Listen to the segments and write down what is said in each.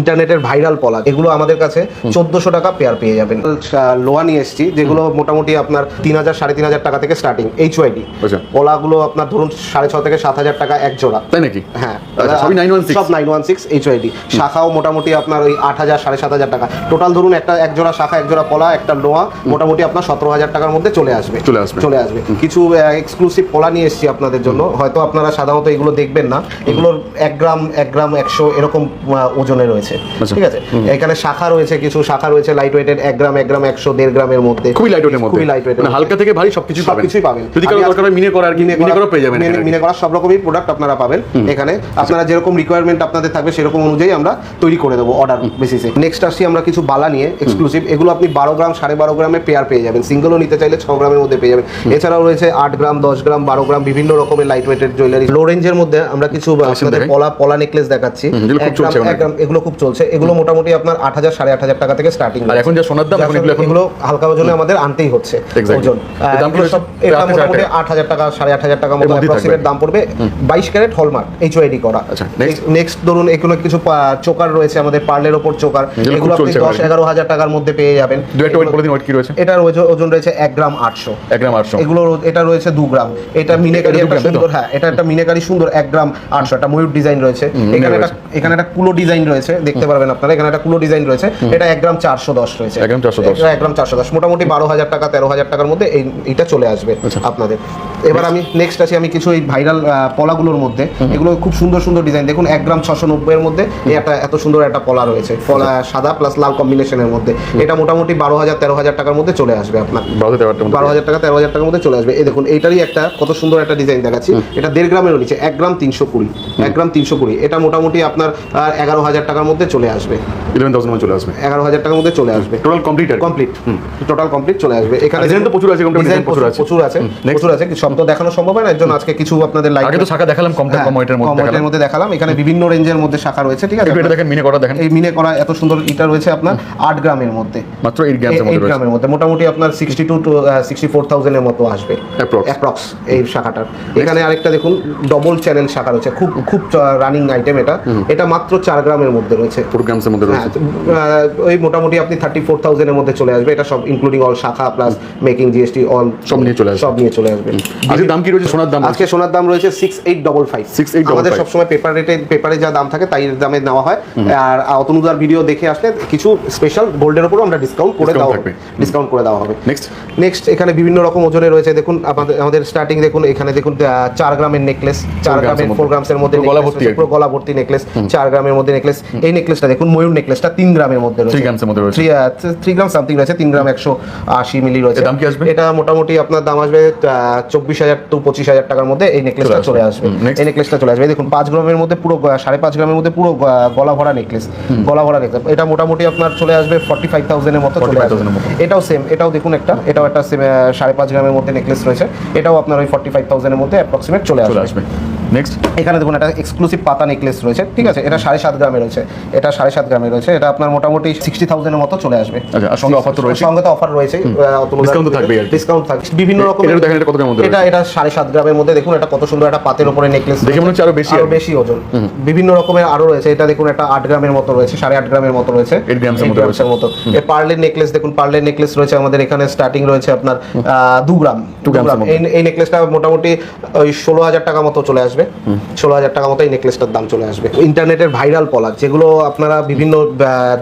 ইন্টারনেটের ভাইরাল পলা এগুলো আমাদের কাছে চোদ্দশো টাকা পেয়ার পেয়ে যাবেন। লোয়া নিয়ে এসেছি যেগুলো মোটামুটি আপনার তিন হাজার সাড়ে তিন হাজার টাকা থেকে স্টার্টিং এইচ ওয়াইডি। পলাগুলো আপনার ধরুন সাড়ে ছ থেকে সাত হাজার টাকা এক জোড়া। তাই নাকি? হ্যাঁ। আচ্ছা, সবই 916? সব nine one six H Y D শাখাও মোটামুটি আপনার ওই আট হাজার সাড়ে সাত হাজার টাকা। টোটাল ধরুন একটা এক জোড়া শাখা এক জোড়া পলা একটা লোয়া মোটামুটি আপনার সতেরো হাজার টাকার মধ্যে চলে আসবে। চলে আসবে। চলে আসবে। কিছু এক্সক্লুসিভ পলা নিয়ে এসেছি আপনাদের জন্য। হয়তো আপনারা সাধারণত এগুলো দেখবেন না। এগুলোর এক গ্রাম এক গ্রাম একশো এরকম ওজনে রয়েছে। আচ্ছা। ঠিক আছে? এখানে শাখা রয়েছে কিছু শাখা রয়েছে লাইট ওয়েটের এক গ্রাম এক গ্রাম একশো দেড় গ্রামের মধ্যে। খুবই লাইট ওয়েটের মধ্যে। খুবই লাইট মানে হালকা থেকে ভারী সবকিছু পাবেন। সবকিছুই পাবেন। যদি কারও দরকার হয় মিনে করা আর কি মিনে করা পেয়ে যাবেন মিনে- এখানে। মিনে করা সব রকমই প্রোডাক্ট আপনারা পাবেন এখানে। আপনারা যেরকম রিকোয়ারমেন্ট আপনাদের থাকবে সেরকম অনুযায়ী আমরা তৈরি করে দেবো অর্ডার বেসিসে নেক্সট আসছি আমরা কিছু বালা নিয়ে এক্সক্লুসিভ এগুলো আপনি বারো গ্রাম সাড়ে বারো গ্রামে পেয়ার পেয়ে যাবেন। সিঙ্গেলও নিতে চাইলে ছ গ্রামের মধ্যে পেয়ে যাবেন। এছাড়াও রয়েছে আট গ্রাম দশ গ্রাম বারো গ্রাম বিভিন্ন রকমের লাইট ওয়েটের জুয়েলারি লো রেঞ্জের মধ্যে আমরা কিছু দেখাই। পলা পলা নেকলেস দেখাচ্ছি। এগুলো খুব চলছে এগুলো মোটামুটি আপনার আট হাজার সাড়ে আট হাজার টাকা থেকে স্টার্টিং আর এখন যা সোনার দাম এখন এগুলো এগুলো হালকা ওজনে আমাদের আনতেই হচ্ছে. ওজন। এটা মোটামুটি আট হাজার টাকা সাড়ে আট হাজার টাকা মতো অ্যাপ্রক্সিমেট দাম পড়বে। বাইশ ক্যারেট হলমার্ক এইচ ওয়াইডি করা। আচ্ছা, নেক্সট ধরুন এগুলো কিছু চোকার রয়েছে আমাদের পার্লের ওপর চোকার। এগুলো আপনি দশ এগারো হাজার টাকার মধ্যে পেয়ে যাবেন। এটার ওজন- ওজন রয়েছে এক গ্রাম আটশো। এক গ্রাম আটশো। এগুলো এটা রয়েছে দু গ্রাম। এটা মিনেকারি একটা? সুন্দর হ্যাঁ এটা একটা মিনেকারি সুন্দর এক গ্রাম আটশো। একটা ময়ূর ডিজাইন রয়েছে। এখানে একটা এখানে একটা কুলো ডিজাইন রয়েছে। দেখতে পারবেন আপনারা। এখানে একটা কুলো ডিজাইন রয়েছে। এটা এক গ্রাম চারশো দশ রয়েছে। এক গ্রাম 410 এটা এক গ্রাম চারশো দশ। মোটামুটি বারো হাজার টাকা তেরো হাজার টাকার মধ্যে এই এটা চলে আসবে আচ্ছা। আপনাদের। এবার আমি নেক্সট আছি আমি কিছু এই ভাইরাল পলাগুলোর মধ্যে। এগুলো খুব সুন্দর সুন্দর ডিজাইন দেখুন এক গ্রাম ছশো এর মধ্যে একটা এত সুন্দর একটা পলা রয়েছে। পলা সাদা প্লাস লাল কম্বিনেশনের মধ্যে। এটা মোটামুটি বারো হাজার তেরো হাজার টাকার মধ্যে চলে আসবে আপনার। বারো হাজার টাকা তেরো হাজার টাকার মধ্যে চলে আসবে। এই দেখুন এইটারই একটা কত সুন্দর একটা ডিজাইন দেখাচ্ছি। এটা দেড় গ্রামের নিচে এক গ্রাম তিনশো কুড়ি। এক গ্রাম তিনশো কুড়ি। এটা মোটামুটি আপনার এগারো হাজার টাকার মধ্যে চলে আসবে। ইলেভেন থাউজেন্ড চলে আসবে। এগারো হাজার টাকার মধ্যে চলে আসবে। Total complete complete total complete চলে আসবে। এখানে তো প্রচুর আছে, ডিজাইন প্রচুর আছে। প্রচুর আছে। প্রচুর আছে। সব তো দেখানো সম্ভব হয় না। এর জন্য আজকে কিছু আপনাদের আগে তো শাখা দেখালাম কম কম ওয়েটের মধ্যে দেখালাম। হ্যাঁ, মধ্যে দেখালাম। এখানে বিভিন্ন রেঞ্জের মধ্যে শাখা রয়েছে ঠিক আছে? এটা দেখেন মিনে করা দেখেন। এই মিনে করা এত সুন্দর ইটা রয়েছে আপনার আট গ্রামের মধ্যে। মাত্র গ্রামের এই- মধ্যে গ্রামের মধ্যে। মোটামুটি আপনার sixty two two sixty four থাউজেন্ডের মতো আসবে। অ্যাপ্রক্স এই শাখাটার। এখানে আরেকটা দেখুন ডবল চ্যানেল শাখা রয়েছে। খুব খুব রানিং আইটেম এটা। এটা মাত্র চার গ্রামের মধ্যে রয়েছে। মধ্যে হ্যাঁ, রয়েছে। ওই মোটামুটি আপনি থার্টি ফোর থাউজেন্ডের মধ্যে চলে আসবে। এটা সব ইনক্লুডিং অল শাখা প্লাস মেকিং জিএসটি অল সব নিয়ে চলে আসবে। সব নিয়ে চলে আসবে। আজকে দাম কি রয়েছে? সোনার দাম আজকে সোনার দাম রয়েছে সিক্স এইট ডবল ফাইভ 6855 আমাদের সবসময় পেপার রেটে পেপারে যা দাম থাকে তাই দামে নেওয়া হয়। আর অতনুদার ভিডিও দেখে আসলে কিছু স্পেশাল গোল্ডের উপরও আমরা ডিসকাউন্ট করে দেওয়া হবে। ডিসকাউন্ট করে দেওয়া হবে। নেক্সট নেক্সট এখানে বিভিন্ন রকম ওজনে রয়েছে। দেখুন আমাদের আমাদের স্টার্টিং দেখুন এখানে দেখুন চার গ্রামের নেকলেস চার গ্রামের ফোর মধ্যে। গ্রামসের মধ্যে। পুরো গলা ভর্তি নেকলেস চার গ্রামের মধ্যে নেকলেস এই নেকলেসটা দেখুন ময়ূর নেকলেসটা তিন গ্রামের মধ্যে রয়েছে। থ্রি গ্রাম সামথিং রয়েছে। তিন গ্রাম একশো আশি মিলি রয়েছে। দাম কি আসবে? এটা মোটামুটি আপনার দাম আসবে চব্বিশ হাজার টু পঁচিশ হাজার টাকার মধ্যে এই নেকলেসটা চলে আসবে। এই নেকলেসটা চলে আসবে। দেখুন পাঁচ গ্রামের মধ্যে পুরো সাড়ে পাঁচ গ্রামের মধ্যে পুরো গলা ভরা নেকলেস গলা ভরা নেকলেস এটা মোটামুটি আপনার চলে আসবে ফর্টি ফাইভ থাউজেন্ডের মতো চলে 45,000 এর আসবে এটাও সেম এটাও দেখুন একটা এটাও একটা আহ, সাড়ে পাঁচ গ্রামের মধ্যে নেকলেস রয়েছে। এটাও আপনার ওই ফর্টি ফাইভ থাউজেন্ডের মধ্যে অ্যাপ্রক্সিমেট চলে আসবে। নেক্সট এখানে দেখুন একটা এক্সক্লুসিভ পাতা নেকলেস রয়েছে ঠিক আছে? এটা সাড়ে সাত গ্রামে রয়েছে। এটা সাড়ে সাত গ্রামে রয়েছে। এটা আপনার মোটামুটি সিক্সটি থাউজেন্ডের মতো চলে আসবে। আচ্ছা, সঙ্গে offer তো রয়েছে? সঙ্গে তো অফার রয়েছে আর কি। ডিসকাউন্ট থাকবে বিভিন্ন রকম এটারও দেখেন এটা কত গ্রামের মধ্যে এটা এটা সাড়ে সাত গ্রামের মধ্যে দেখুন এটা কত সুন্দর একটা পাতের উপরে নেকলেস দেখে মনে হচ্ছে আরও বেশি আরও বেশি ওজন। বিভিন্ন রকমের আরও রয়েছে। এটা দেখুন একটা আট গ্রামের মতো রয়েছে সাড়ে আট গ্রামের মতো রয়েছে। এর Eight মতো এই পার্লের নেকলেস দেখুন পার্লের নেকলেস রয়েছে আমাদের এখানে স্টার্টিং রয়েছে আপনার দু গ্রাম। দু গ্রাম এই এই নেকলেসটা মোটামুটি ওই ষোলো হাজার টাকা মতো চলে আসবে। ষোলো হাজার টাকা মতো এই নেকলেসটার দাম চলে আসবে। ইন্টারনেটের ভাইরাল পলা যেগুলো আপনারা বিভিন্ন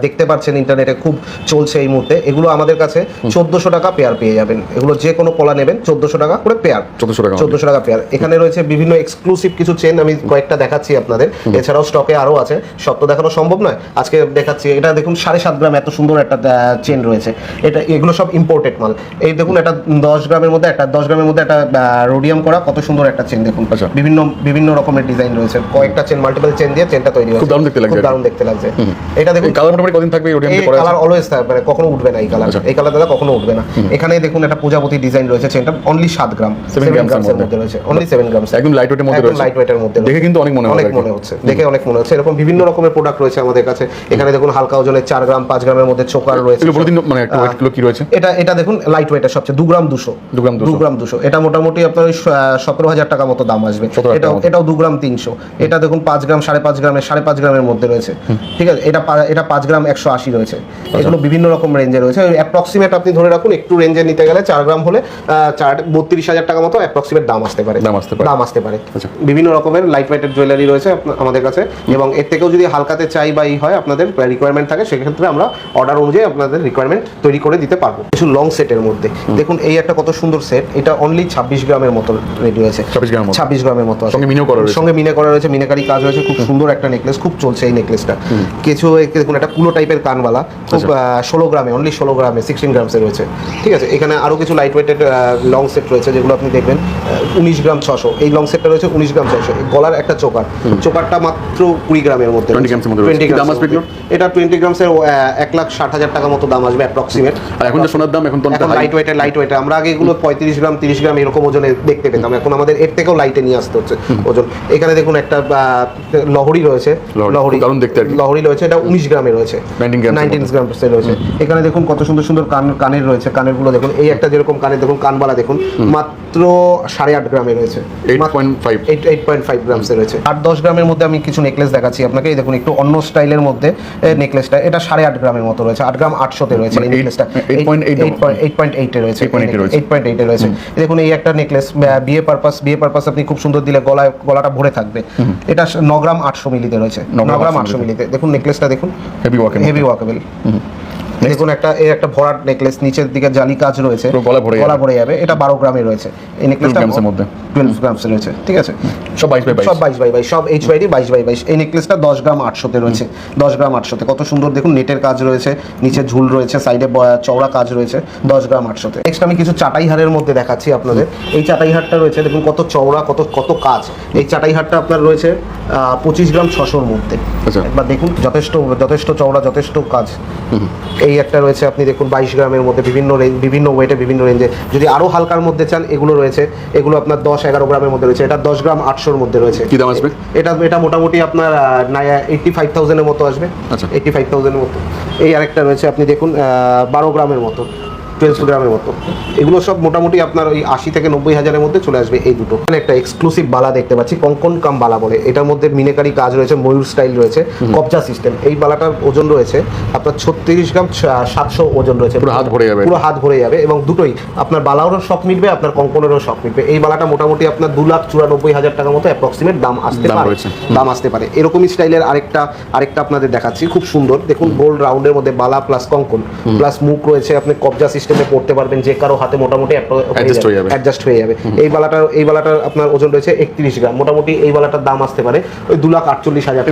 দেখতে পাচ্ছেন ইন্টারনেটে খুব চলছে এই মুহূর্তে এগুলো আমাদের কাছে চোদ্দশো টাকা পেয়ার পেয়ে যাবেন। এগুলো যে কোনো পলা নেবেন চোদ্দশো টাকা করে পেয়ার 1400 টাকা চোদ্দশো টাকা পেয়ার এখানে রয়েছে বিভিন্ন এক্সক্লুসিভ কিছু চেন আমি কয়েকটা দেখাচ্ছি আপনাদের। এছাড়াও স্টকে আরও আছে। সব তো দেখানো সম্ভব নয়। আজকে দেখাচ্ছি এটা দেখুন সাড়ে সাত গ্রাম এত সুন্দর একটা চেন রয়েছে। এটা এগুলো সব ইম্পোর্টেড মাল। এই দেখুন এটা দশ গ্রামের মধ্যে একটা দশ গ্রামের মধ্যে একটা রোডিয়াম করা কত সুন্দর একটা চেন দেখুন। আচ্ছা। বিভিন্ন বিভিন্ন রকমের ডিজাইন রয়েছে। কয়েকটা চেন মাল্টিপল চেন দিয়ে চেনটা তৈরি হয়েছে। খুব দারুণ দেখতে লাগছে খুব দারুণ দেখতে লাগছে। এটা দেখুন কালার মোটামুটি কদিন থাকবে এই কালার অলওয়েজ থাকবে মানে কখনো উঠবে না এই কালার আচ্ছা। এই কালার দাদা কখনো উঠবে না। এখানে দেখুন একটা প্রজাপতি ডিজাইন রয়েছে চেনটা অনলি সাত গ্রাম Seven সেভেন grams এর মধ্যে। রয়েছে। অনলি সেভেন গ্রামস একদম লাইট ওয়েটের মধ্যে রয়েছে। লাইট ওয়েটের মধ্যে দেখে কিন্তু অনেক মনে অনেক মনে হচ্ছে। দেখে অনেক মনে হচ্ছে। এরকম বিভিন্ন রকমের প্রোডাক্ট রয়েছে আমাদের কাছে। এখানে দেখুন হালকা ওজনের চার গ্রাম পাঁচ গ্রামের মধ্যে চোকার রয়েছে। মানে একটু weight গুলো কি রয়েছে? এটা এটা দেখুন লাইট ওয়েটের সবচেয়ে। দু গ্রাম দুশো। দু গ্রাম দু 200 গ্রাম দুশো। এটা মোটামুটি আপনার ওই সতেরো হাজার টাকা মতো দাম আসবে। 17,000 এটাও মতো এটাও দু গ্রাম তিনশো। এটা দেখুন পাঁচ গ্রাম সাড়ে পাঁচ গ্রামের সাড়ে পাঁচ গ্রামের মধ্যে রয়েছে। ঠিক আছে? এটা এটা পাঁচ গ্রাম একশো আশি রয়েছে। এগুলো বিভিন্ন রকম রেঞ্জে রয়েছে। অ্যাপ্রক্সিমেট আপনি ধরে রাখুন একটু রেঞ্জে নিতে গেলে চার গ্রাম হলে চার বত্রিশ হাজার টাকা মতো অ্যাপ্রক্সিমেট দাম আসতে পারে। দাম আসতে পারে। দাম আসতে পারে। আচ্ছা। বিভিন্ন রকমের লাইট ওয়েটের জুয়েলারি রয়েছে আমাদের কাছে। এবং এর থেকেও যদি হালকাতে চাই বা ই হয় আপনাদের রিকোয়ারমেন্ট থাকে সেক্ষেত্রে আমরা অর্ডার অনুযায়ী আপনাদের রিকোয়ারমেন্ট তৈরি করে দিতে পারব। কিছু লং সেটের মধ্যে। দেখুন এই একটা কত সুন্দর সেট এটা অনলি ছাব্বিশ গ্রামের মতো রেডি হয়েছে। 26 গ্রামের ছাব্বিশ গ্রামের মতো আছে। মিনেও করা রয়েছে। সঙ্গে মিনে করা রয়েছে মিনাকারি কাজ রয়েছে খুব সুন্দর একটা নেকলেস খুব চলছে এই নেকলেসটা কিছু দেখুন একটা কুলো টাইপের কানবালা খুব আচ্ছা। ষোলো গ্রামে অনলি ষোলো গ্রামে সিক্সটিন গ্রামসে রয়েছে। ঠিক আছে এখানে আরও কিছু লাইট ওয়েটেড লং সেট রয়েছে যেগুলো আপনি দেখবেন উনিশ গ্রাম ছশো। এই লং সেটটা রয়েছে উনিশ গ্রাম ছশো। গলার একটা চোকার। চোকারটা মাত্র কুড়ি গ্রামের মধ্যে 20 গ্রামসের মধ্যে রয়েছে। 20 কি দাম গ্রামসের আসবে এগুলোর? মধ্যে। এটা টোয়েন্টি গ্রামসের এক লাখ ষাট হাজার টাকা মতো দাম আসবে অ্যাপ্রক্সিমেট আর এখন সোনার দাম এখন তো। লাইট ওয়েটে লাইট ওয়েটে আমরা আগে এগুলো পঁয়ত্রিশ গ্রাম তিরিশ গ্রাম এরকম ওজনে দেখতে পেতাম। এখন আমাদের এর থেকেও লাইটে নিয়ে আসতে হচ্ছে। ওজন। এখানে দেখুন একটা লহরি রয়েছে। লহরি, দারুণ দেখতে আর কি। লহরি রয়েছে এটা উনিশ গ্রামে রয়েছে। 19 গ্রামসের নাইনটিন মধ্যে। রয়েছে। এখানে দেখুন কত সুন্দর সুন্দর কান কানের রয়েছে। কানেরগুলো দেখুন এই একটা যেরকম কানের দেখুন কানবালা দেখুন মাত্র সাড়ে আট গ্রামে রয়েছে। 8.5 এইট পয়েন্ট ফাইভ গ্রামসে রয়েছে। আট দশ গ্রামের মধ্যে আমি কিছু নেকলেস দেখাচ্ছি আপনাকে। এই দেখুন একটু অন্য স্টাইলের মধ্যে নেকলেসটা এটা সাড়ে আট গ্রামের মতো রয়েছে। আট গ্রাম আটশোতে রয়েছে এই মানে নেকলেসটা 8.8 এইট পয়েন্ট এইটে রয়েছে। 8.8 রয়েছে। এইট পয়েন্ট এইটে রয়েছে। দেখুন এই একটা নেকলেস বিয়ে পারপাস বিয়ে পারপাস আপনি খুব সুন্দর দিলে গলায় গলাটা ভরে থাকবে। এটা ন গ্রাম আটশো মিলিতে রয়েছে। ন গ্রাম গ্রাম 800 আটশো মিলিতে। দেখুন নেকলেসটা দেখুন। হেভি ওয়াকেবল হেভি ওয়াকেবল দেখুন একটা এই একটা ভরাট নেকলেস নিচের দিকে জালি কাজ রয়েছে গলা ভরে গলা। ভরে যাবে। এটা বারো গ্রামে রয়েছে। এই নেকলেসটা গ্রামসের মধ্যে। টুয়েলভ গ্রামসে রয়েছে ঠিক আছে? সব 22 বাই 22 সব বাইশ বাই বাইশ সব এইচ বাইডি বাইশ বাই বাইশ। এই নেকলেসটা দশ গ্রাম আটশোতে রয়েছে দশ গ্রাম আটশোতে। কত সুন্দর দেখুন নেটের কাজ রয়েছে নিচে ঝুল রয়েছে সাইডে চওড়া কাজ রয়েছে দশ গ্রাম আটশোতে। নেক্সট আমি কিছু চাটাই হারের মধ্যে দেখাচ্ছি আপনাদের। এই চাটাই হারটা রয়েছে দেখুন কত চওড়া কত কত কাজ। এই চাটাই হারটা আপনার রয়েছে পঁচিশ গ্রাম ছশোর মধ্যে। আচ্ছা। একবার দেখুন যথেষ্ট যথেষ্ট চওড়া যথেষ্ট কাজ। এই একটা রয়েছে আপনি দেখুন বাইশ গ্রামের মধ্যে বিভিন্ন রেঞ্জ বিভিন্ন ওয়েটে বিভিন্ন রেঞ্জে যদি আরও হালকার মধ্যে চান এগুলো রয়েছে। এগুলো আপনার দশ এগারো গ্রামের মধ্যে রয়েছে। এটা দশ গ্রাম আটশোর মধ্যে রয়েছে। কি দাম আসবে? এটা এটা মোটামুটি আপনার এইটটি ফাইভ থাউজেন্ডের মতো আসবে। আচ্ছা। এইটটি ফাইভ থাউজেন্ডের মতো। এই আরেকটা রয়েছে আপনি দেখুন বারো গ্রামের মতো। টুয়েলভ গ্রামের মতো। এগুলো সব মোটামুটি আপনার ওই আশি থেকে নব্বই হাজারের মধ্যে চলে আসবে এই দুটো। এখানে একটা এক্সক্লুসিভ বালা দেখতে পাচ্ছি কঙ্কন কাম বালা বলে। এটার মধ্যে মিনেকারি কাজ রয়েছে ময়ূর স্টাইল রয়েছে কবজা সিস্টেম এই বালাটার ওজন রয়েছে আপনার ছত্রিশ গ্রাম সাতশো ওজন রয়েছে। পুরো হাত ভরে যাবে। পুরো হাত ভরে যাবে এবং দুটোই আপনার বালাওরও শখ মিটবে আপনার কঙ্কনেরও শখ মিটবে। এই বালাটা মোটামুটি আপনার দু লাখ চুরানব্বই হাজার টাকার মতো অ্যাপ্রক্সিমেট দাম আসতে পারে। দাম আসতে পারে। এরকমই স্টাইলের আরেকটা আরেকটা আপনাদের দেখাচ্ছি। খুব সুন্দর। দেখুন গোল্ড রাউন্ডের মধ্যে বালা প্লাস কঙ্কন প্লাস মুখ রয়েছে আপনি কবজা সিস্টেমে পড়তে পারবেন যে কারও হাতে মোটামুটি। অ্যাডজাস্ট হয়ে যাবে এই বালাটার এই বালাটার আপনার ওজন রয়েছে একত্রিশ গ্রাম। মোটামুটি এই বালাটার দাম আসতে পারে ওই দু লাখ আটচল্লিশ হাজার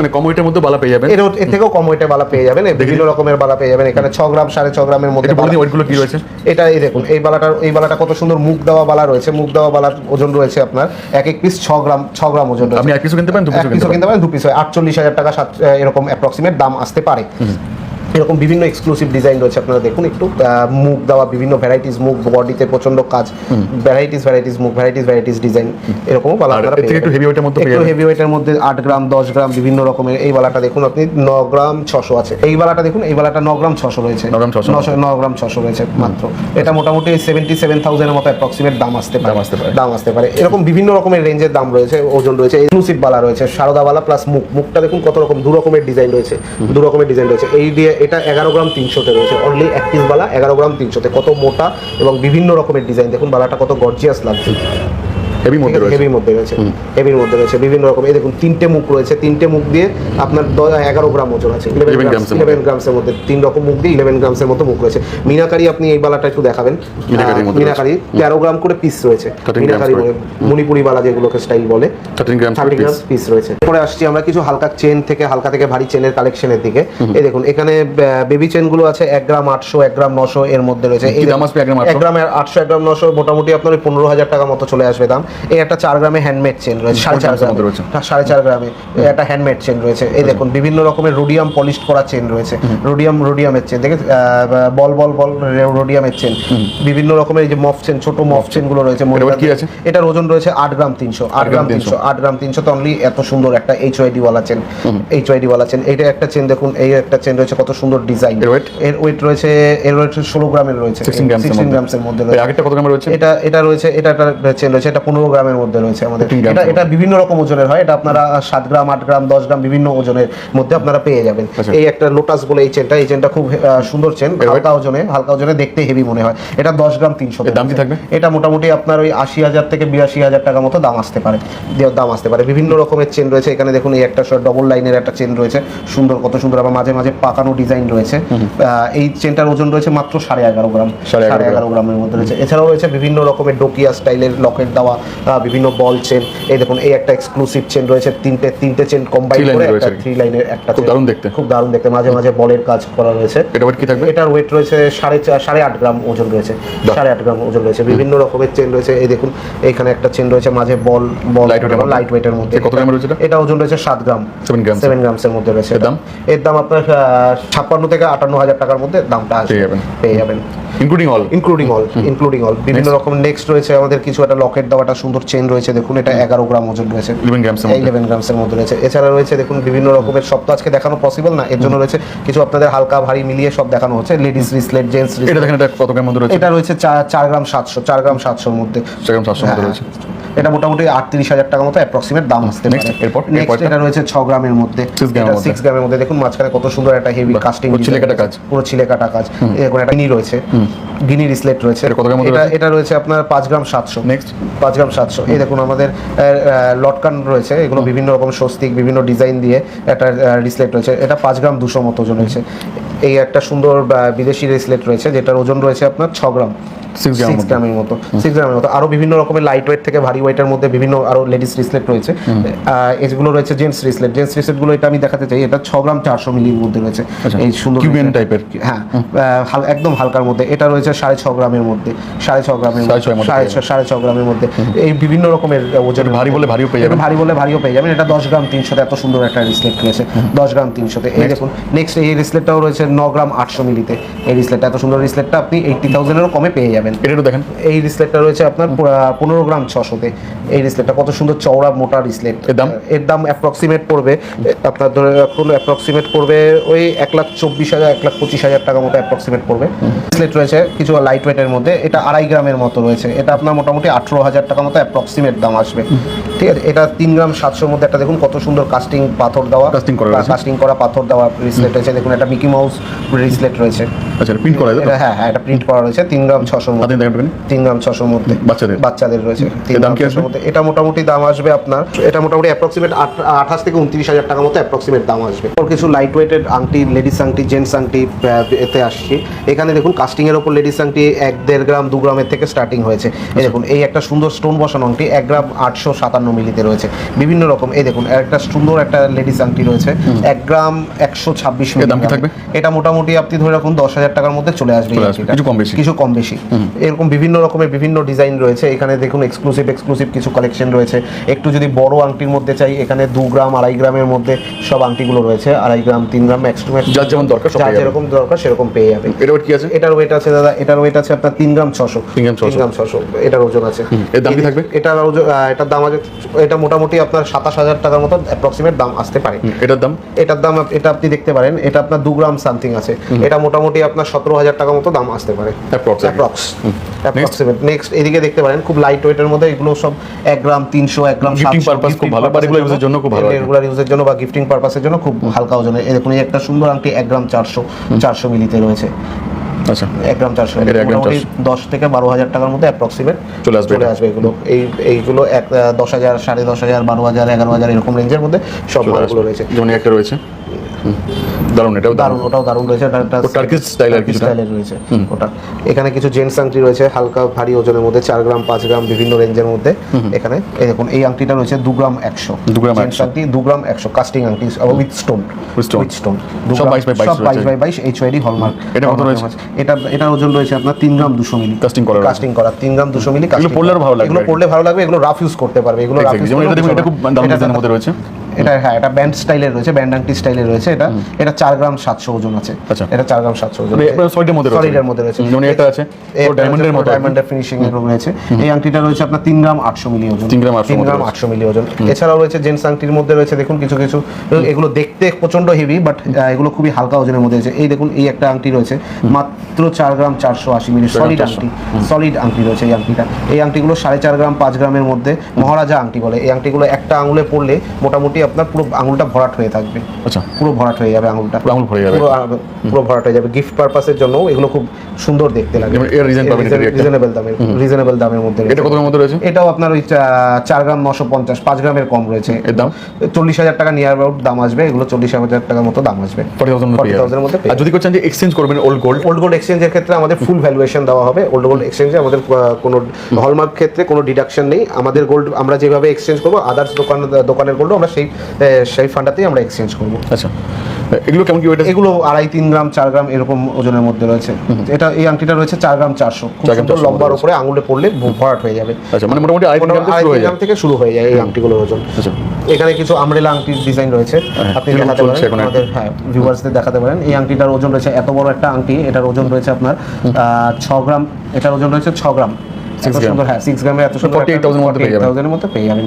মানে কম ওয়েটের মধ্যে বালা পেয়ে যাবেন। এর এর থেকেও কম ওয়েটে বালা পেয়ে যাবেন। বিভিন্ন রকমের বালা পেয়ে যাবেন। এখানে ছ গ্রাম সাড়ে ছ গ্রামের মধ্যে ওয়েটগুলো কি রয়েছে। এটা এই দেখুন এই বালাটার এই বালাটা কত সুন্দর মুখ দেওয়া বালা রয়েছে। মুখ দেওয়া বালার ওজন রয়েছে আপনার এক এক পিস ছ গ্রাম ছ গ্রাম ওজন আপনি এক পিসও কিনতে পারেন দু পিসও কিনতে পারেন। দু পিস হয় আটচল্লিশ হাজার টাকা এরকম অ্যাপ্রক্সিমেট দাম আসতে পারে। এরকম বিভিন্ন এক্সক্লুসিভ ডিজাইন রয়েছে আপনারা দেখুন একটু। মুখ দেওয়া বিভিন্ন ভ্যারাইটিস মুখ বডিতে প্রচণ্ড কাজ। ভ্যারাইটিস ভ্যারাইটিস মুখ ভ্যারাইটিস ভ্যারাইটিস ডিজাইন এরকমও বালা আর আপনারা এর থেকে পেয়ে একটু মধ্যে হেভি ওয়েটের মধ্যে আট গ্রাম দশ গ্রাম বিভিন্ন রকমের এই বালাটা দেখুন আপনি ন গ্রাম ছশো আছে। এই বালাটা দেখুন এই বালাটা ন গ্রাম ছশো রয়েছে। 9 গ্রাম 600 নশো- ন গ্রাম ছশো রয়েছে মাত্র। এটা মোটামুটি সেভেন্টি সেভেন থাউজেন্ডের মতো অ্যাপ্রক্সিমেট দাম আসতে পারে। দাম আসতে পারে। দাম আসতে পারে। এরকম বিভিন্ন রকমের রেঞ্জের দাম রয়েছে ওজন রয়েছে এক্সক্লুসিভ বালা রয়েছে সারদা বালা প্লাস মুখ। মুখটা দেখুন কত রকম দু রকমের ডিজাইন রয়েছে দু রকমের ডিজাইন রয়েছে। এই দিয়ে এটা এগারো গ্রাম তিনশোতে রয়েছে। অনলি এক পিস বালা এগারো গ্রাম তিনশোতে। কত মোটা এবং বিভিন্ন রকমের ডিজাইন দেখুন বালাটা কত গর্জিয়াস লাগছে। হেভি মধ্যে রয়েছে। হেভির মধ্যে রয়েছে। হেভির মধ্যে রয়েছে। বিভিন্ন রকম এই দেখুন তিনটে মুখ রয়েছে। তিনটে মুখ দিয়ে আপনার এগারো গ্রাম ওজন আছে। ইলেভেন গ্রামসের মধ্যে। তিন রকম মুখ দিয়ে ইলেভেন গ্রামসের মতো মুখ রয়েছে। মিনাকারি আপনি এই বালাটা একটু দেখাবেন। মিনাকারি তেরো গ্রাম করে পিস রয়েছে। 13 মিনাকারি মণিপুরি বালা যেগুলোকে স্টাইল বলে। 13 গ্রাম থার্টি গ্রাম পিস রয়েছে। পরে আসছি আমরা কিছু হালকা চেন থেকে হালকা থেকে ভারী চেনের কালেকশনের দিকে। এই দেখুন এখানে বেবি চেনগুলো আছে এক গ্রাম আটশো এক গ্রাম নশো এর মধ্যে রয়েছে। এই দাম আসবে এক গ্রাম 800? এক গ্রাম আটশো এক গ্রাম নশো মোটামুটি আপনার পনেরো হাজার টাকা মতো চলে আসবে দাম। এই একটা চার গ্রামে হ্যান্ডমেড চেন রয়েছে সাড়ে চার গ্রামে। হ্যাঁ, সাড়ে চার গ্রামে এই একটা হ্যান্ডমেড চেন রয়েছে। এই দেখুন বিভিন্ন রকমের রোডিয়াম পলিশ করা চেন রয়েছে। রোডিয়াম রোডিয়ামের চেন দেখে বল বল বল রোডিয়ামের চেন বিভিন্ন রকমের এই যে মফ চেন ছোট মফ রয়েছে কি আছে? এটার ওজন রয়েছে আট গ্রাম তিনশো। আট গ্রাম তিনশো। আট গ্রাম তিনশো তো অনলি এত সুন্দর একটা এইচ ওয়াইডি ওয়ালা চেন এইচ ওয়াইডি ওয়ালা চেন এইটা একটা চেন দেখুন এই একটা চেন রয়েছে কত সুন্দর ডিজাইন এর এর ওয়েট রয়েছে এর ওয়েট ষোলো গ্রামের রয়েছে। 16 সিক্সটিন মধ্যে। গ্রামসের মধ্যে আগেরটা কত গ্রাম রয়েছে এটা এটা রয়েছে এটা একটা চেন রয়েছে এটা পনেরো পনেরো গ্রামের মধ্যে রয়েছে আমাদের। এটা এটা বিভিন্ন রকম ওজনের হয়। এটা আপনারা সাত গ্রাম আট গ্রাম দশ গ্রাম বিভিন্ন ওজনের মধ্যে আপনারা পেয়ে যাবেন। আচ্ছা। এই একটা লোটাস বলে এই চেনটা এই চেনটা খুব সুন্দর চেন হালকা ওজনে হালকা ওজনে দেখতে হেভি মনে হয়। এটা দশ গ্রাম তিনশো দাম কি থাকবে? এটা মোটামুটি আপনার ওই আশি হাজার থেকে বিরাশি হাজার টাকা মতো দাম আসতে পারে। দাম আসতে পারে। বিভিন্ন রকমের চেন রয়েছে। এখানে দেখুন এই একটা ডবল লাইনের একটা চেন রয়েছে। সুন্দর কত সুন্দর। আবার মাঝে মাঝে পাকানো ডিজাইন রয়েছে। আহ, এই চেনটার ওজন রয়েছে মাত্র সাড়ে এগারো গ্রাম। সাড়ে এগারো গ্রামের মধ্যে রয়েছে। এছাড়াও রয়েছে বিভিন্ন রকমের ডোকিয়া স্টাইলের লকেট দেওয়া। বিভিন্ন বল চেন এই দেখুন এই একটা এক্সক্লুসিভ চেন রয়েছে তিনটে তিনটে চেন কম্বাইন করে একটা থ্রি লাইনের একটা খুব দারুণ দেখতে। খুব দারুণ দেখতে। মাঝে মাঝে বলের কাজ করা রয়েছে। এটা ওয়েট কি থাকবে? এটার ওয়েট রয়েছে সাড়ে সাড়ে আট গ্রাম ওজন রয়েছে। সাড়ে আট গ্রাম ওজন রয়েছে। বিভিন্ন রকমের চেন রয়েছে। এই দেখুন এখানে একটা চেন রয়েছে। মাঝে বল বল? লাইট ওয়েটের মধ্যে? কত গ্রামের রয়েছে এটা? ওজন রয়েছে সাত গ্রাম। সেভেন গ্রাম সেভেন গ্রামসের মধ্যে রয়েছে দাম? এর দাম আপনার ছাপ্পান্ন থেকে আটান্ন হাজার টাকার মধ্যে দামটা পেয়ে যাবেন। Including all including all including all বিভিন্ন রকম নেক্সট রয়েছে। আমাদের কিছু একটা লকেট দেওয়া একটা সুন্দর চেন রয়েছে দেখুন এটা এগারো গ্রাম ওজন রয়েছে। ইলেভেন গ্রামসের মধ্যে। রয়েছে। এছাড়া রয়েছে দেখুন বিভিন্ন রকমের সব তো আজকে দেখানো পসিবল না এর জন্য রয়েছে কিছু আপনাদের হালকা ভারী মিলিয়ে সব দেখানো হচ্ছে। লেডিস রিসলেট জেন্টস এটা দেখেন এটা কত গ্রাম মধ্যে রয়েছে? এটা রয়েছে চার- গ্রাম সাতশো চার গ্রাম সাতশোর মধ্যে। চার গ্রাম সাতশো মধ্যে হ্যাঁ, রয়েছে। এটা মোটামুটি আটত্রিশ হাজার টাকার মতো অ্যাপ্রক্সিমেট দাম আসতে পারে। এরপর? নেক্সট এটা রয়েছে ছ গ্রামের মধ্যে। সিক্স গ্রামের মধ্যে। দেখুন মাঝখানে কত সুন্দর একটা হেভি কাস্টিং পুরো ছিলেকাটা কাজ। পুরো ছিলেকাটা কাজ। এরকম একটা গিনি রয়েছে। গিনি রিসলেট রয়েছে। এটা? এটা রয়েছে? আপনার পাঁচ গ্রাম সাতশো। নেক্সট পাঁচ গ্রাম সাতশো। এই দেখুন আমাদের লটকান রয়েছে। এগুলো বিভিন্ন রকম স্বস্তিক, বিভিন্ন ডিজাইন দিয়ে একটা রিসলেট রয়েছে। এটা পাঁচ গ্রাম দুশো মতো ওজন রয়েছে। এই একটা সুন্দর বিদেশি রিসলেট রয়েছে, যেটার ওজন রয়েছে আপনার ছ গ্রাম। সিক্স গ্রামের মতো সিক্স গ্রামের মতো। আরও বিভিন্ন রকমের লাইট ওয়েট থেকে ভারী ওয়েটের মধ্যে বিভিন্ন আরও লেডিস রিসলেট রয়েছে। এগুলো রয়েছে জেন্টস রিসলেট জেন্টস রিসলেটগুলো এটা আমি দেখাতে চাই। এটা ছ গ্রাম চারশো মিলির মধ্যে রয়েছে। আচ্ছা, এই সুন্দর design- হ্যাঁ একদম হালকার মধ্যে। এটা রয়েছে সাড়ে ছ গ্রামের মধ্যে। সাড়ে ছ গ্রামের সাড়ে ছ- সাড়ে ছ গ্রামের মধ্যে। এই বিভিন্ন রকমের ওজন ভারী বলে ভারীও পেয়ে যাবেন। ভারী বলে ভারীও পেয়ে যাবেন। এটা দশ গ্রাম তিনশোতে এত সুন্দর একটা রিসলেট রয়েছে। দশ গ্রাম তিনশোতে। এই দেখুন নেক্সট এই রিসলেটটাও রয়েছে ন গ্রাম আটশো মিলিতে। এই রিসলেটটা এত সুন্দর রিসলেটটা আপনি এইটটি থাউজেন্ডেরও কমে পেয়ে যাবেন। এটা একটু দেখেন। এই রিসলেটটা রয়েছে আপনার পনেরো গ্রাম ছশোতে। এই রিসলেটটা কত সুন্দর চওড়া মোটা রিসলেট এর দাম? এর দাম অ্যাপ্রক্সিমেট পড়বে আপনার ধরে রাখুন অ্যাপ্রক্সিমেট পড়বে ওই এক লাখ চব্বিশ হাজার এক লাখ পঁচিশ হাজার টাকা মতো অ্যাপ্রক্সিমেট পড়বে। রিসলেট রয়েছে কিছু লাইট ওয়েটের মধ্যে এটা আড়াই গ্রামের মতো রয়েছে। এটা আপনার মোটামুটি আঠেরো হাজার টাকা মতো অ্যাপ্রক্সিমেট দাম আসবে। ঠিক আছে? এটা তিন গ্রাম সাতশোর মধ্যে একটা দেখুন কত সুন্দর কাস্টিং পাথর দেওয়া। Casting করা কাস্টিং করা পাথর দেওয়া রিসলেট রয়েছে। দেখুন একটা মিকি মাউস রিসলেট রয়েছে। আচ্ছা প্রিন্ট করা হ্যাঁ হ্যাঁ এটা প্রিন্ট করা রয়েছে। তিন গ্রাম ছশোর মধ্যে। দেখেন তিন গ্রাম ছশোর মধ্যে। বাচ্চাদের? বাচ্চাদের রয়েছে। তিন দাম কি মধ্যে। এটা মোটামুটি দাম আসবে আপনার এটা মোটামুটি অ্যাপ্রক্সিমেট আঠাশ থেকে উনত্রিশ হাজার টাকা মতো অ্যাপ্রক্সিমেট দাম আসবে। ওর কিছু লাইট ওয়েটেড আংটি লেডিস আংটি জেন্টস আংটি এতে আসছি। এখানে দেখুন কাস্টিং ওপর লেডিস আংটি এক দেড় গ্রাম দু গ্রামের থেকে স্টার্টিং হয়েছে। এই দেখুন এই একটা সুন্দর স্টোন বসানো আংটি এক গ্রাম আটশো সাতান্ন মিলিতে রয়েছে। বিভিন্ন রকম এই দেখুন একটা সুন্দর একটা লেডিস আংটি রয়েছে। এক গ্রাম একশো ছাব্বিশ এর দাম থাকবে? এটা মোটামুটি আপনি ধরে রাখুন দশ হাজার টাকার মধ্যে চলে আসবে। কিছু কম বেশি। কিছু কম বেশি। এরকম বিভিন্ন রকমের বিভিন্ন ডিজাইন রয়েছে। এখানে দেখুন এক্সক্লুসিভ এক্সক্লুসিভ কিছু কালেকশন রয়েছে। একটু যদি বড় আংটির মধ্যে চাই এখানে দু গ্রাম আড়াই গ্রামের মধ্যে সব আংটিগুলো রয়েছে। আড়াই গ্রাম তিন গ্রাম ম্যাক্স টু ম্যাক্স যার যেমন দরকার যার যেরকম দরকার সেরকম পেয়ে যাবে। এটা কি আছে? এটার ওয়েট আছে দাদা এটার ওয়েট আছে আপনার তিন গ্রাম ছশো। তিন গ্রাম 600 গ্রাম ছশো। এটার ওজন আছে। এর দাম কি থাকবে? এটার ওজন এটার দাম আছে এটা মোটামুটি আপনার সাতাশ হাজার টাকার মতো অ্যাপ্রক্সিমেট দাম আসতে পারে। এটার দাম? এটার দাম এটা আপনি দেখতে পারেন এটা আপনার দু গ্রাম সামথিং আছে। এটা মোটামুটি আপনার সতেরো হাজার টাকার মতো দাম আসতে পারে। অ্যাপ্রক্স অ্যাপ্রক্সিমেট নেক্সট এদিকে দেখতে পারেন খুব লাইট ওয়েটের মধ্যে এগুলো সব এক গ্রাম তিনশো এক গ্রাম 700, purpose খুব ভালো, বা use এর জন্য খুব ভালো রেগুলার ইউজের জন্য বা গিফটিং পারপাসের জন্য খুব হালকা দেখুন এই একটা সুন্দর আংটি এক গ্রাম চারশো চারশো মিলিতে রয়েছে। আচ্ছা। এক গ্রাম চারশো মোটামুটি দশ থেকে বারো হাজার টাকার মধ্যে অ্যাপ্রক্সিমেট চলে আসবে চলে আসবে এগুলো। এই এইগুলো এক দশ হাজার সাড়ে দশ হাজার বারো হাজার এগারো হাজার এরকম রেঞ্জের মধ্যে সব মালগুলো রয়েছে। যেমন একটা রয়েছে। দারুণ এটাও দারুণ। ওটাও দারুণ রয়েছে। ও আর কিছুটা। স্টাইলের রয়েছে ওটা। এখানে কিছু জেন্টস আংটি রয়েছে হালকা ভারী ওজনের মধ্যে চার গ্রাম পাঁচ গ্রাম বিভিন্ন রেঞ্জের মধ্যে এখানে। দেখুন এই আংটিটা রয়েছে দু গ্রাম একশো। দু গ্রাম জেন্টস আংটি দু গ্রাম একশো। কাস্টিং আংটি উইথ স্টোন উইথ স্টোন সব 22 by 22 বাইশ বাই বাইশ এইচ ওয়াইডি হলমার্ক এটা কত রয়েছে? এটা এটার ওজন রয়েছে আপনার তিন গ্রাম দুশো মিলি। Casting করা কাস্টিং করা তিন গ্রাম দুশো মিলি এগুলো আরও ভালো লাগবে। এগুলো। পরলে ভালো লাগবে এগুলো রাফ ইউজ করতে পারবে এগুলো রাফ ইউজ এটা খুব দারুণ ডিজাইনের মধ্যে রয়েছে। এটা হ্যাঁ এটা ব্যান্ড স্টাইলের রয়েছে ব্যান্ড আংটি স্টাইলের রয়েছে এটা। এটা চার গ্রাম সাতশো ওজন আছে। আচ্ছা। এটা চার গ্রাম সাতশো ওজন মানে এর মধ্যে সলিডের মধ্যে রয়েছে। যেমন এটা আছে, মতো। ডায়মন্ডের ফিনিশিং এর রয়েছে। এই আংটিটা রয়েছে আপনার তিন গ্রাম আটশো মিলি ওজন। তিন গ্রাম তিন গ্রাম আটশো মিলি ওজন। এছাড়াও রয়েছে জেন্টস আংটির মধ্যে রয়েছে দেখুন কিছু কিছু। এগুলো দেখতে প্রচণ্ড হেভি বাট এগুলো খুবই হালকা ওজনের মধ্যে রয়েছে। এই দেখুন এই একটা আংটি রয়েছে। মাত্র চার গ্রাম চারশো আশি মিলি সলিড আংটি। সলিড আংটি রয়েছে এই আংটিটা। এই আংটিগুলো সাড়ে চার গ্রাম পাঁচ গ্রামের মধ্যে। মহারাজা আংটি বলে। এই আংটিগুলো একটা আঙুলে পড়লে মোটামুটি আপনার পুরো আঙুলটা ভরাট হয়ে থাকবে। আচ্ছা। পুরো ভরাট হয়ে যাবে আঙুলটা। পুরো আঙুল ভরে যাবে। পুরো পুরো ভরাট হয়ে যাবে। গিফট পারপাসের জন্য এগুলো খুব সুন্দর দেখতে লাগে। এর reason পাবেন রিজনেবল দামের রিজনেবল দামের মধ্যে এটা। কত মধ্যে রয়েছে? এটাও আপনার ওই চা- চার গ্রাম নশো পঞ্চাশ পাঁচ গ্রামের কম রয়েছে। এর দাম? চল্লিশ হাজার টাকা নিয়ার অ্যাবাউট দাম আসবে। এগুলো চল্লিশ হাজার টাকার মতো দাম আসবে। ফর্টি থাউজেন্ড ফর্টি থাউজেন্ডের মধ্যে আর যদি করছেন যে এক্সচেঞ্জ করবেন ওল্ড গোল্ড ওল্ড গোল্ড এক্সচেঞ্জের ক্ষেত্রে আমাদের ফুল ভ্যালুয়েশন দেওয়া হবে। ওল্ড গোল্ড এক্সচেঞ্জে আমাদের কোনো হলমার্ক ক্ষেত্রে কোনো ডিডাকশন নেই। আমাদের গোল্ড আমরা যেভাবে এক্সচেঞ্জ করব আদার্স দোকান দোকানের গোল্ড আমরা সেই সেই ফান্ডাতেই আমরা এক্সচেঞ্জ করব। আচ্ছা। এগুলো কেমন কি ওয়েট এগুলো আড়াই তিন গ্রাম চার গ্রাম এরকম ওজনের মধ্যে রয়েছে। এটা এই আংটিটা রয়েছে চার গ্রাম চারশো। খুব চার গ্রাম সুন্দর 400 লম্বার উপরে আঙুলে পড়লে ভরাট হয়ে যাবে। আচ্ছা মানে মোটামুটি আড়াই গ্রাম থেকে শুরু হয়ে যায়। হয়ে এই আংটিগুলোর ওজন। আচ্ছা। এখানে কিছু আমরেলা আংটির ডিজাইন রয়েছে। আপনি এগুলো দেখাতে চলছে পারেন। আমাদের হ্যাঁ ভিউয়ার্সদের দেখাতে পারেন। এই আংটিটার ওজন রয়েছে এত বড় একটা আংটি এটার ওজন রয়েছে আপনার আহ, ছ গ্রাম এটার ওজন রয়েছে ছ গ্রাম। Six এত গ্রাম। সুন্দর হ্যাঁ সিক্স গ্রামে এত সুন্দর 48,000 এর মধ্যে পেয়ে যাবেন। থাউজেন্ডের মধ্যে পেয়ে যাবেন।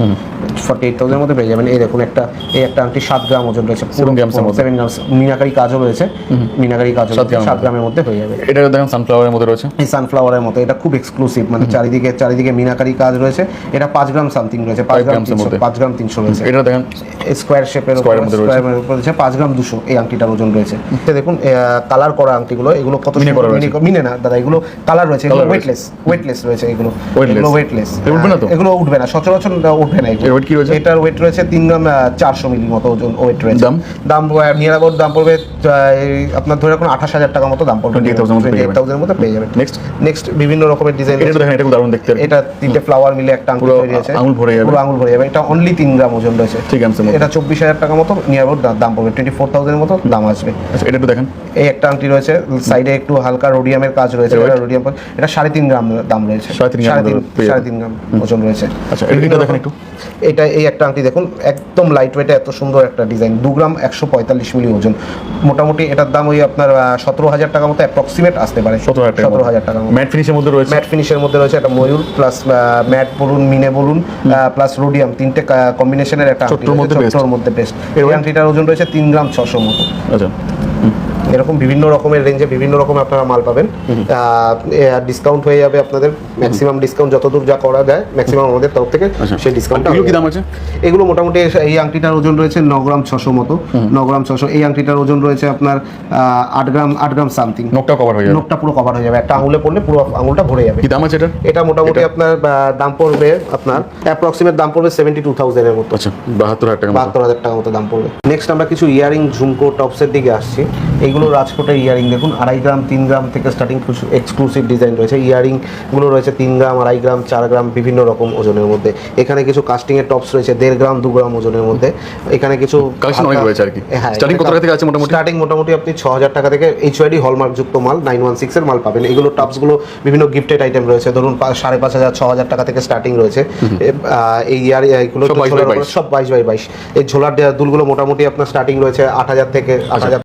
ফর্টি এইট থাউজেন্ডের মধ্যে পেয়ে যাবেন। এই দেখুন একটা এই একটা আংটি সাত গ্রাম ওজন রয়েছে Seven grams সেভেন গ্রাম মিনাকারি কাজও রয়েছে। মিনাকারি কাজও সাত গ্রামের মধ্যে। হয়ে যাবে। এটা দেখেন সানফ্লাওয়ারের মধ্যে রয়েছে। এই সানফ্লাওয়ারের মতো এটা খুব এক্সক্লুসিভ মানে চারিদিকে চারিদিকে মিনাকারি কাজ রয়েছে। এটা পাঁচ গ্রাম সামথিং রয়েছে। পাঁচ গ্রাম তিনশো পাঁচ গ্রাম তিনশো রয়েছে। এটা দেখেন স্কোয়ার শেপের মধ্যে রয়েছে। পাঁচ গ্রাম দুশো এই আংটিটার ওজন রয়েছে। দেখুন কালার করা আংটিগুলো এগুলো কত মিনে না দাদা এগুলো কালার রয়েছে। ওয়েটলেস ওয়েটলেস রয়েছে। এগুলো। এগুলো ওয়েটলেস উঠবে না তো? এগুলো উঠবে না সচরাচর উঠবে না এর কি রয়েছে? এটার ওয়েট রয়েছে তিন গ্রাম চারশো মিলি মতো ওজন ওয়েট রয়েছে। দাম? দাম নিয়ার অ্যাবাউট দাম পড়বে আপনার ধরে রাখুন আঠাশ হাজার টাকা মতো দাম পড়বে। 28,000 মধ্যে থাউজেন্ডের মধ্যে পেয়ে যাবেন। নেক্সট নেক্সট বিভিন্ন রকমের ডিজাইন এটা দেখেন এটা দারুণ দেখতে। এটা তিনটে ফ্লাওয়ার মিলে একটা আঙুল আছে আঙুল ভরে যাবে। পুরো আঙুল ভরে যাবে। এটা অনলি তিন গ্রাম ওজন রয়েছে। ঠিক আছে এটা চব্বিশ হাজার টাকা মতো নিয়ার অ্যাবাউট দাম পড়বে টোয়েন্টি ফোর থাউজেন্ডের মতো দাম আসবে। আচ্ছা এটা একটু দেখেন। এই একটা আংটি রয়েছে সাইডে একটু হালকা রোডিয়ামের কাজ রয়েছে রোডিয়াম এটা সাড়ে তিন গ্রাম দাম রয়েছে। সাড়ে তিন গ্রাম ওজন রয়েছে। আচ্ছা, এটা- এটা দেখেন একটু। এটা এই একটা আংটি দেখুন একদম লাইট ওয়েটে এত সুন্দর একটা ডিজাইন দু গ্রাম একশো পঁয়তাল্লিশ মিলি ওজন। মোটামুটি এটার দাম ওই আপনার সতেরো হাজার টাকা মতো অ্যাপ্রক্সিমেট আসতে পারে। সতেরো হাজার টাকা সতেরো হাজার টাকা মতো। ম্যাট ফিনিশের মধ্যে রয়েছে? ম্যাট ফিনিশের মধ্যে রয়েছে একটা ময়ূর প্লাস ম্যাট বলুন মিনে বলুন প্লাস রোডিয়াম তিনটে কম্বিনেশনের একটা। ছোট্টর মধ্যে বেস্ট এই আংটিটার ওজন রয়েছে তিন গ্রাম ছশো মতো। আচ্ছা। এরকম বিভিন্ন রকমের রেঞ্জে বিভিন্ন রকমের আপনারা মাল পাবেন। ডিসকাউন্ট হয়ে যাবে আপনাদের। ম্যাক্সিমাম ডিসকাউন্ট যতদূর যা করা যায় ম্যাক্সিমাম আমাদের তরফ থেকে আচ্ছা। সেই ডিসকাউন্ট কি দাম আছে? এগুলো মোটামুটি এই আংটিটার ওজন রয়েছে ন গ্রাম ছশো মতো। ন গ্রাম ছশো। এই আংটিটার ওজন রয়েছে আপনার আট গ্রাম আট গ্রাম সামথিং নখটা কভার হয়ে যাবে। নোকটা পুরো কভার হয়ে যাবে। একটা আঙুলে পড়লে পুরো আঙুলটা ভরে যাবে। কি দাম আছে এটা এটা মোটামুটি আপনার দাম পড়বে আপনার অ্যাপ্রক্সিমেট দাম পড়বে সেভেন্টি টু থাউজেন্ডের মতো। আচ্ছা বাহাত্তর হাজার টাকা। বাহাত্তর হাজার টাকা মতো দাম পড়বে। নেক্সট আমরা কিছু ইয়ারিং ঝুমকো টপসের দিকে আসছি। এইগুলো রাজকোটের ইয়ারিং দেখুন আড়াই গ্রাম তিন গ্রাম থেকে স্টার্টিং এক্সক্লুসিভ ডিজাইন রয়েছে। ইয়ারিংগুলো রয়েছে তিন গ্রাম আড়াই গ্রাম চার গ্রাম বিভিন্ন রকম ওজনের মধ্যে। এখানে কিছু কাস্টিং এর টপস রয়েছে দেড় গ্রাম দু গ্রাম ওজনের মধ্যে। এখানে কিছু Collection অনেক রয়েছে আর কি। Starting কত টাকা থেকে আছে মোটামুটি? স্টার্টিং মোটামুটি আপনি ছ হাজার টাকা থেকে এইচওয়াইডি হলমার্ক যুক্ত মাল নাইন ওয়ান সিক্স এর মাল পাবেন। এগুলো টপসগুলো বিভিন্ন গিফটেড আইটেম রয়েছে। ধরুন সাড়ে পাঁচ হাজার ছ হাজার টাকা থেকে স্টার্টিং রয়েছে। এই ইয়ার এইগুলো সব তো 22 ঝোলার বাই উপরে 22 সব বাইশ বাই বাইশ। এই ঝোলার দুলগুলো মোটামুটি আপনার স্টার্টিং রয়েছে আট হাজার থেকে আট হাজার